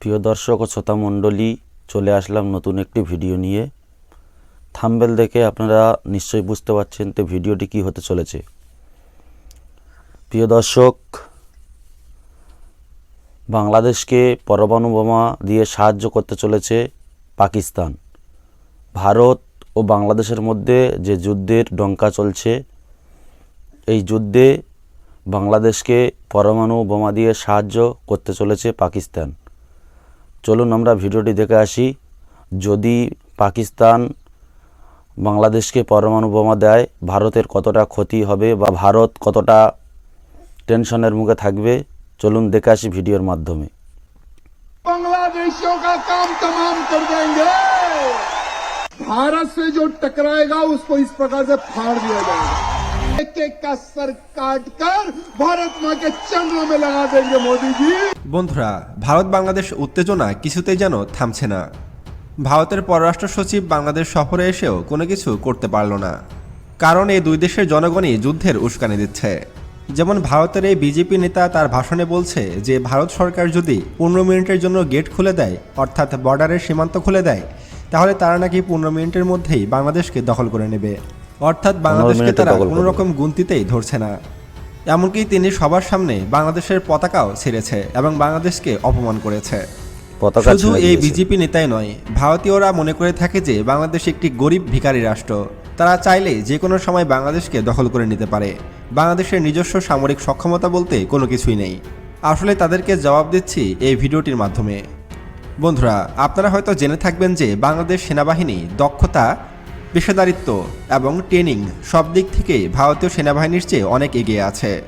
প্রিয় দর্শক ও শ্রোতা মণ্ডলী, চলে আসলাম নতুন একটি ভিডিও নিয়ে। থাম্বেল দেখে আপনারা নিশ্চয়ই বুঝতে পারছেন তো ভিডিওটি কি হতে চলেছে। প্রিয় দর্শক, বাংলাদেশকে পরমাণু বোমা দিয়ে সাহায্য করতে চলেছে পাকিস্তান। ভারত ও বাংলাদেশের মধ্যে যে যুদ্ধের ডঙ্কা চলছে, এই যুদ্ধে বাংলাদেশকে পরমাণু বোমা দিয়ে সাহায্য করতে চলেছে পাকিস্তান। চলুন আমরা ভিডিওটি দেখে আসি যদি পাকিস্তান বাংলাদেশকে পরমাণু বোমা দেয় ভারতের কতটা ক্ষতি হবে বা ভারত কতটা টেনশনের মুখে থাকবে চলুন দেখে আসি ভিডিওর মাধ্যমে बांग्लादेशियों का काम तमाम कर देंगे भारत से जो टकराएगा उसको इस प्रकार से फाड़ दिया जाएगा एक एक का सर काट कर भारत माँ के चरणों में लगा देंगे मोदी जी বন্ধুরা ভারত বাংলাদেশ উত্তেজনা কিছুতেই যেন থামছে না ভারতের পররাষ্ট্র সচিব বাংলাদেশ সফরে এসেও কোনো কিছু করতে পারল না কারণ এই দুই দেশের জনগণই যুদ্ধের উস্কানি দিচ্ছে যেমন ভারতের এই বিজেপি নেতা তার ভাষণে বলছে যে ভারত সরকার যদি পনেরো মিনিটের জন্য গেট খুলে দেয় অর্থাৎ বর্ডারের সীমান্ত খুলে দেয় তাহলে তারা নাকি পনেরো মিনিটের মধ্যেই বাংলাদেশকে দখল করে নেবে অর্থাৎ বাংলাদেশকে তারা কোনো রকম গুনতিতেই ধরছে না। এমনকি তিনি সবার সামনে বাংলাদেশের পতাকাও ছেড়েছে এবং বাংলাদেশকে অপমান করেছে। শুধু এই বিজেপি নেতাই নয় ভারতীয়রা মনে করে থাকে যে বাংলাদেশ একটি গরিব ভিখারি রাষ্ট্র। তারা চাইলে যে কোনো সময় বাংলাদেশকে দখল করে নিতে পারে। বাংলাদেশের নিজস্ব সামরিক সক্ষমতা বলতে কোনো কিছুই নেই। আসলে তাদেরকে জবাব দিচ্ছি এই ভিডিওটির মাধ্যমে। বন্ধুরা আপনারা হয়তো জেনে থাকবেন যে বাংলাদেশ সেনাবাহিনী দক্ষতা পেশাদারিত্ব এবং ট্রেনিং সব দিক থেকেই ভারতীয় সেনাবাহিনীর চেয়ে অনেক এগিয়ে আছে।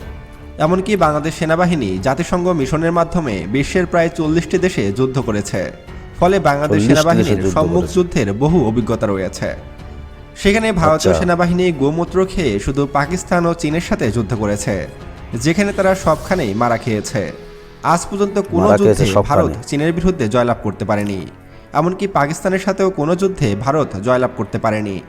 এমনকি বাংলাদেশ সেনাবাহিনী জাতিসংঘ মিশনের মাধ্যমে বিশ্বের প্রায় চল্লিশটি দেশে যুদ্ধ করেছে। ফলে বাংলাদেশ সেনাবাহিনীর সম্মুখ যুদ্ধের বহু অভিজ্ঞতা রয়েছে। সেখানে ভারতীয় আচ্ছা। সেনাবাহিনী গোমূত্র খেয়ে শুধু পাকিস্তান ও চীনের সাথে যুদ্ধ করেছে যেখানে তারা সবখানেই মারা খেয়েছে। আজ পর্যন্ত কোনো যুদ্ধে ভারত চীনের বিরুদ্ধে জয়লাভ করতে পারেনি। এমনকি পাকিস্তানের সাথেও কোনো যুদ্ধে ভারত জয়লাভ করতে পারেনি।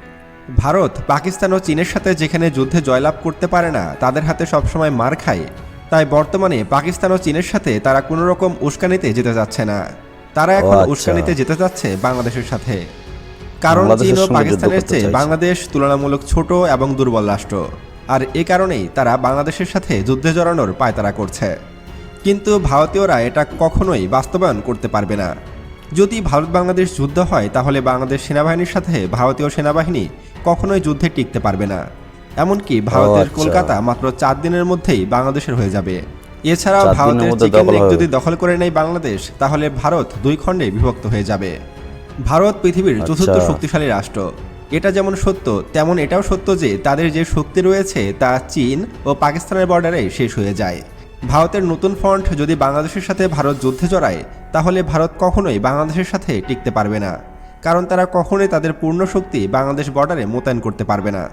ভারত পাকিস্তান ও চীনের সাথে যেখানে যুদ্ধে জয়লাভ করতে পারে না তাদের হাতে সবসময় মার খায়। তাই বর্তমানে পাকিস্তান ও চীনের সাথে তারা কোনো রকম উস্কানিতে যেতে যাচ্ছে না। তারা এখন আচ্ছা। উস্কানিতে যেতে যাচ্ছে বাংলাদেশের সাথে। কারণ চীন ও পাকিস্তানের চেয়ে বাংলাদেশ তুলনামূলক ছোট এবং দুর্বল রাষ্ট্র। আর এ কারণেই তারা বাংলাদেশের সাথে যুদ্ধে জড়ানোর পায়তারা করছে। কিন্তু ভারতীয়রা এটা কখনোই বাস্তবায়ন করতে পারবে না। যদি ভারত বাংলাদেশ যুদ্ধ হয় তাহলে বাংলাদেশ সেনাবাহিনীর সাথে ভারতীয় সেনাবাহিনী কখনোই যুদ্ধে টিকতে পারবে না। এমনকি ভারতের আচ্ছা। কলকাতা মাত্র চার দিনের মধ্যেই বাংলাদেশের হয়ে যাবে। এছাড়াও ভারতের চিকেন যদি দখল করে নেয় বাংলাদেশ তাহলে ভারত দুই খণ্ডে বিভক্ত হয়ে যাবে। ভারত পৃথিবীর চতুর্থ আচ্ছা। শক্তিশালী রাষ্ট্র। এটা যেমন সত্য তেমন এটাও সত্য যে তাদের যে শক্তি রয়েছে তা চীন ও পাকিস্তানের বর্ডারে শেষ হয়ে যায়। ভারতের নতুন ফ্রন্ট যদি বাংলাদেশের সাথে ভারত যুদ্ধে জড়ায় তাহলে ভারত কখনোই বাংলাদেশের সাথে টিকতে পারবে না। কারণ তারা কখনোই তাদের পূর্ণ শক্তি বাংলাদেশ বর্ডারে মোতায়েন করতে পারবে না।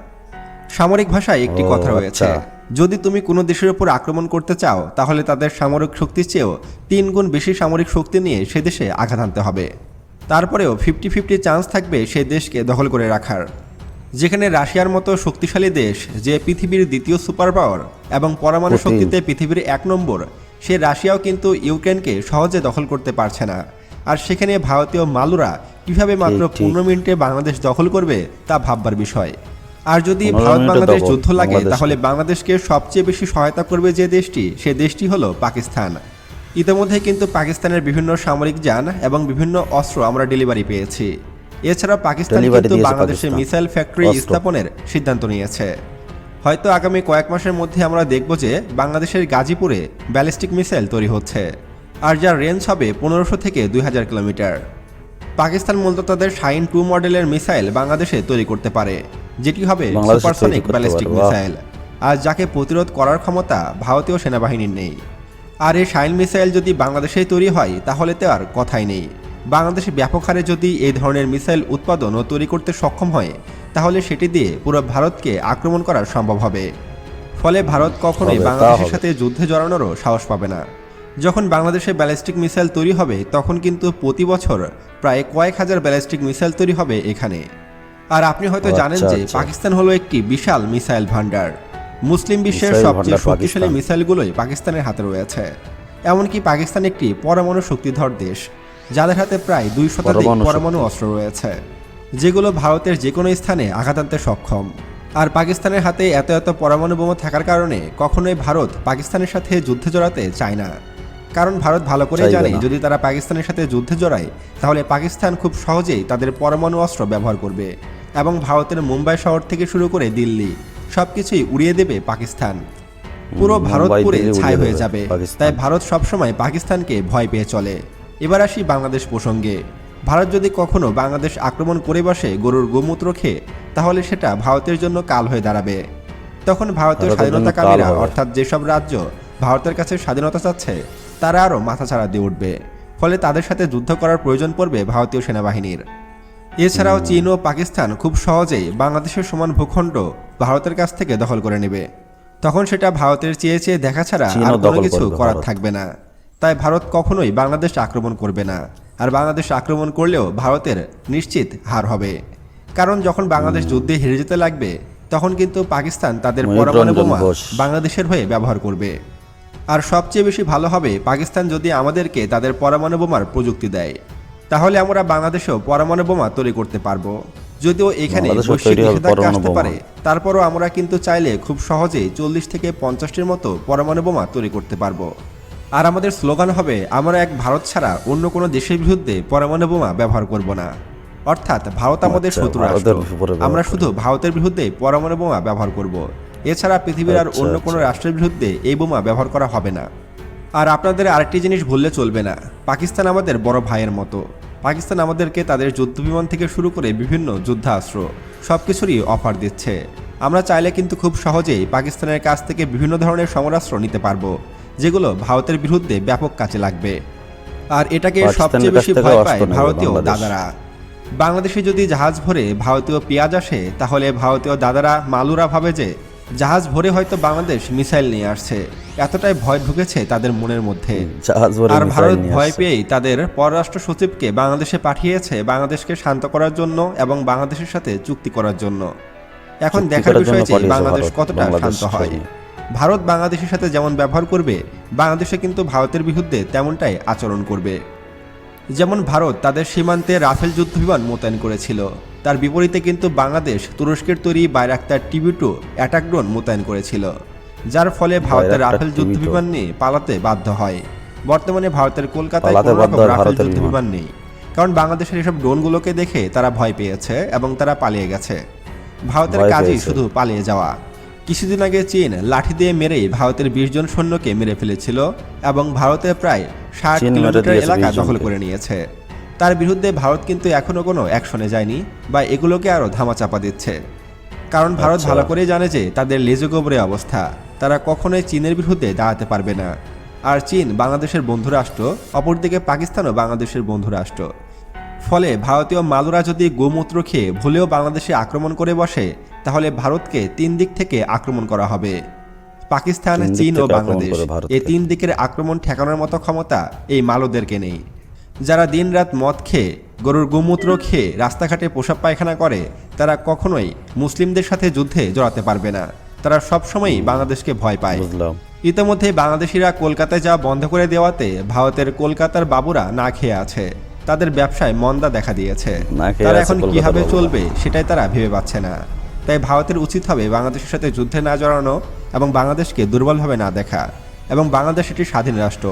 সামরিক ভাষায় একটি কথা রয়েছে আচ্ছা। যদি তুমি কোনো দেশের উপর আক্রমণ করতে চাও তাহলে তাদের সামরিক শক্তির চেয়েও তিন গুণ বেশি সামরিক শক্তি নিয়ে সে দেশে আঘাত আনতে হবে। তারপরেও ফিফটি ফিফটি চান্স থাকবে সেই দেশকে দখল করে রাখার। যেখানে রাশিয়ার মতো শক্তিশালী দেশ যে পৃথিবীর দ্বিতীয় সুপার পাওয়ার এবং পরমাণু শক্তিতে পৃথিবীর এক নম্বর সে রাশিয়াও কিন্তু ইউক্রেনকে সহজে দখল করতে পারছে না। আর সেখানে ভারতীয় মালুরা কীভাবে মাত্র। পনেরো মিনিটে বাংলাদেশ দখল করবে তা ভাববার বিষয়। আর যদি ভারত বাংলাদেশ যুদ্ধ লাগে তাহলে বাংলাদেশকে সবচেয়ে বেশি সহায়তা করবে যে দেশটি সে দেশটি হলো পাকিস্তান। ইতিমধ্যে কিন্তু পাকিস্তানের বিভিন্ন সামরিক যান এবং বিভিন্ন অস্ত্র আমরা ডেলিভারি পেয়েছি। এছাড়া পাকিস্তান কিন্তু বাংলাদেশে মিসাইল ফ্যাক্টরি স্থাপনের সিদ্ধান্ত নিয়েছে। হয়তো আগামী কয়েক মাসের মধ্যে আমরা দেখব যে বাংলাদেশের গাজীপুরে ব্যালিস্টিক মিসাইল তৈরি হচ্ছে। আর যার রেঞ্জ হবে পনেরোশো থেকে দুই হাজার কিলোমিটার। পাকিস্তান মূলত তাদের শাইন টু মডেলের মিসাইল বাংলাদেশে তৈরি করতে পারে যেটি হবে সুপারসনিক ব্যালিস্টিক মিসাইল আর যাকে প্রতিরোধ করার ক্ষমতা ভারতীয় সেনাবাহিনীর নেই। আর এই শাইন মিসাইল যদি বাংলাদেশেই তৈরি হয় তাহলে তো আর কথাই নেই। বাংলাদেশে ব্যাপক হারে যদি এই ধরনের মিসাইল উৎপাদন ও তৈরি করতে সক্ষম হয় তাহলে সেটি দিয়ে পুরো ভারতকে আক্রমণ করা সম্ভব হবে। ফলে ভারত কখনোই বাংলাদেশের সাথে যুদ্ধে জড়ানোরও সাহস পাবে না। যখন বাংলাদেশে ব্যালিস্টিক মিসাইল তৈরি হবে তখন কিন্তু প্রতি বছর প্রায় কয়েক হাজার ব্যালিস্টিক মিসাইল তৈরি হবে এখানে। আর আপনি হয়তো জানেন আচ্ছা, যে আচ্ছা। পাকিস্তান হলো একটি বিশাল মিসাইল ভান্ডার মুসলিম বিশ্বের সবচেয়ে শক্তিশালী মিসাইলগুলোই পাকিস্তানের হাতে রয়েছে। এমনকি পাকিস্তান একটি পরমাণু শক্তিধর দেশ। যাদের হাতে প্রায় দুই শতাধিক পরমাণু অস্ত্র রয়েছে যেগুলো ভারতের যে কোনো স্থানে আঘাত আনতে সক্ষম। আর পাকিস্তানের হাতে এত এত পরমাণু বোমা থাকার কারণে কখনোই ভারত পাকিস্তানের সাথে যুদ্ধে জড়াতে চায় না। কারণ ভারত ভালো করে জানে যদি তারা পাকিস্তানের সাথে যুদ্ধে জড়ায় তাহলে পাকিস্তান খুব সহজেই তাদের পরমাণু অস্ত্র ব্যবহার করবে এবং ভারতের মুম্বাই শহর থেকে শুরু করে দিল্লি সবকিছুই উড়িয়ে দেবে পাকিস্তান। পুরো ভারত পুরে ছাই হয়ে যাবে। তাই ভারত সবসময় পাকিস্তানকে ভয় পেয়ে চলে। এবার আসি বাংলাদেশ প্রসঙ্গে। ভারত যদি কখনো বাংলাদেশ আক্রমণ করে বসে গরুর গোমূত্র খেয়ে তাহলে সেটা ভারতের জন্য কাল হয়ে দাঁড়াবে। তখন ভারতীয় ভারতের স্বাধীনতাকামীরা অর্থাৎ যেসব রাজ্য ভারতের কাছে স্বাধীনতা চাচ্ছে তারা আরও মাথাছাড়া দিয়ে উঠবে। ফলে তাদের সাথে যুদ্ধ করার প্রয়োজন পড়বে ভারতীয় সেনাবাহিনীর। এছাড়াও চীন ও পাকিস্তান খুব সহজেই বাংলাদেশের সমান ভূখণ্ড ভারতের কাছ থেকে দখল করে নেবে। তখন সেটা ভারতের চেয়ে চেয়ে দেখা ছাড়া আর কোনো কিছু করার থাকবে না। তাই ভারত কখনোই বাংলাদেশ আক্রমণ করবে না। আর বাংলাদেশ আক্রমণ করলেও ভারতের নিশ্চিত হার হবে। কারণ যখন বাংলাদেশ যুদ্ধে হেরে যেতে লাগবে তখন কিন্তু পাকিস্তান তাদের পরমাণু বোমা বাংলাদেশের হয়ে ব্যবহার করবে। আর সবচেয়ে বেশি ভালো হবে পাকিস্তান যদি আমাদেরকে তাদের পরমাণু বোমার প্রযুক্তি দেয় তাহলে আমরা বাংলাদেশেও পরমাণু বোমা তৈরি করতে পারব। যদিও এখানে বৈশ্বিক নিষেধাজ্ঞা আসতে পারে তারপরও আমরা কিন্তু চাইলে খুব সহজেই চল্লিশ থেকে পঞ্চাশটির মতো পরমাণু বোমা তৈরি করতে পারব। আর আমাদের স্লোগান হবে আমরা এক ভারত ছাড়া অন্য কোনো দেশের বিরুদ্ধে পরমাণু বোমা ব্যবহার করব না। অর্থাৎ ভারত আমাদের আচ্ছা, শত্রু রাষ্ট্র। আমরা শুধু ভারতের বিরুদ্ধে পরমাণু বোমা ব্যবহার করব। এছাড়া পৃথিবীর আর আচ্ছা, অন্য কোনো আচ্ছা। রাষ্ট্রের বিরুদ্ধে এই বোমা ব্যবহার করা হবে না। আর আপনাদের আরেকটি জিনিস ভুললে চলবে না পাকিস্তান আমাদের বড় ভাইয়ের মতো। পাকিস্তান আমাদেরকে তাদের যুদ্ধবিমান থেকে শুরু করে বিভিন্ন যুদ্ধাস্ত্র সব কিছুরই অফার দিচ্ছে। আমরা চাইলে কিন্তু খুব সহজেই পাকিস্তানের কাছ থেকে বিভিন্ন ধরনের সমরাস্ত্র নিতে পারব। যেগুলো ভারতের বিরুদ্ধে ব্যাপক কাজে লাগবে। আর এটাকে সবচেয়ে বেশি ভয় পায় ভারতীয় দাদারা। বাংলাদেশে যদি জাহাজ ভরে ভারতীয় পেঁয়াজ আসে তাহলে ভারতীয় দাদারা মালুরা ভাবে যে জাহাজ ভরে হয়তো বাংলাদেশ মিসাইল নিয়ে আসছে। এতটাই ভয় ঢুকেছে তাদের মনের মধ্যে। আর ভারত ভয় পেয়েই তাদের পররাষ্ট্র সচিবকে বাংলাদেশে পাঠিয়েছে বাংলাদেশকে শান্ত করার জন্য এবং বাংলাদেশের সাথে চুক্তি করার জন্য। এখন দেখার বিষয় যে বাংলাদেশ কতটা শান্ত হয়। ভারত বাংলাদেশের সাথে যেমন ব্যবহার করবে বাংলাদেশে কিন্তু ভারতের বিরুদ্ধে তেমনটাই আচরণ করবে। যেমন ভারত তাদের সীমান্তে রাফেল যুদ্ধবিমান মোতায়েন করেছিল। তার বিপরীতে কিন্তু বাংলাদেশ তুরস্কের তৈরি Bayraktar TB two attack drone মোতায়েন করেছিল যার ফলে ভারতের রাফেল TB2 যুদ্ধবিমান নিয়ে পালাতে বাধ্য হয়। বর্তমানে ভারতের কলকাতায় কোনো রকম রাফেল যুদ্ধবিমান নেই কারণ বাংলাদেশের এসব ড্রোনগুলোকে দেখে তারা ভয় পেয়েছে এবং তারা পালিয়ে গেছে। ভারতের কাজই শুধু পালিয়ে যাওয়া। কিছুদিন আগে চীন লাঠি দিয়ে মেরেই ভারতের বিশ জন সৈন্যকে মেরে ফেলেছিল এবং ভারতের প্রায় ষাট কিলোমিটার এলাকা দখল করে নিয়েছে। তার বিরুদ্ধে ভারত কিন্তু এখনও কোনো অ্যাকশনে যায়নি বা এগুলোকে আরও ধামাচাপা দিচ্ছে। কারণ ভারত আচ্ছা। ভালো করেই জানে যে তাদের লেজগোবরে অবস্থা। তারা কখনোই চীনের বিরুদ্ধে দাঁড়াতে পারবে না। আর চীন বাংলাদেশের বন্ধু রাষ্ট্র অপরদিকে পাকিস্তানও বাংলাদেশের বন্ধু রাষ্ট্র ফলে ভারতীয় মালুরা যদি গোমূত্র খেয়ে ভুলেও বাংলাদেশে আক্রমণ করে বসে তাহলে ভারতকে তিন দিক থেকে আক্রমণ করা হবে। পাকিস্তান চীন ও বাংলাদেশ। এই তিন দিকের আক্রমণ ঠেকানোর মতো ক্ষমতা এই মালুদেরকে নেই। যারা দিনরাত মদ খেয়ে গরুর গোমূত্র খেয়ে রাস্তাঘাটে পোশাক পায়খানা করে তারা কখনোই মুসলিমদের সাথে যুদ্ধে জড়াতে পারবে না। তারা সবসময়ই বাংলাদেশকে ভয় পায়। ইতিমধ্যে বাংলাদেশিরা কলকাতায় যাওয়া বন্ধ করে দেওয়াতে ভারতের কলকাতার বাবুরা না খেয়ে আছে। তাদের ব্যবসায় মন্দা দেখা দিয়েছে। তারা এখন কীভাবে চলবে সেটাই তারা ভেবে পাচ্ছে না। তাই ভারতের উচিত হবে বাংলাদেশের সাথে যুদ্ধে না জড়ানো এবং বাংলাদেশকে দুর্বলভাবে না দেখা এবং বাংলাদেশ একটি স্বাধীন রাষ্ট্র।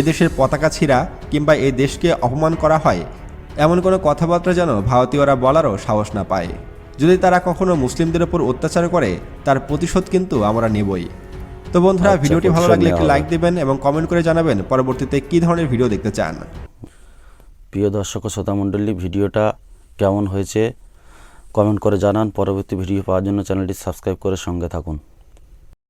এদেশের পতাকা ছিঁড়া কিংবা এই দেশকে অপমান করা হয় এমন কোনো কথাবার্তা যেন ভারতীয়রা বলারও সাহস না পায়। যদি তারা কখনো মুসলিমদের উপর অত্যাচার করে তার প্রতিশোধ কিন্তু আমরা নেবই। তো বন্ধুরা আচ্ছা, ভিডিওটি ভালো লাগলে একটি লাইক। দেবেন এবং কমেন্ট করে জানাবেন পরবর্তীতে কি ধরনের ভিডিও দেখতে চান। প্রিয় দর্শক ও শ্রোতা মণ্ডলী ভিডিওটা কেমন হয়েছে কমেন্ট করে জানান। পরবর্তী ভিডিও পাওয়ার জন্য চ্যানেলটি সাবস্ক্রাইব করে সঙ্গে থাকুন।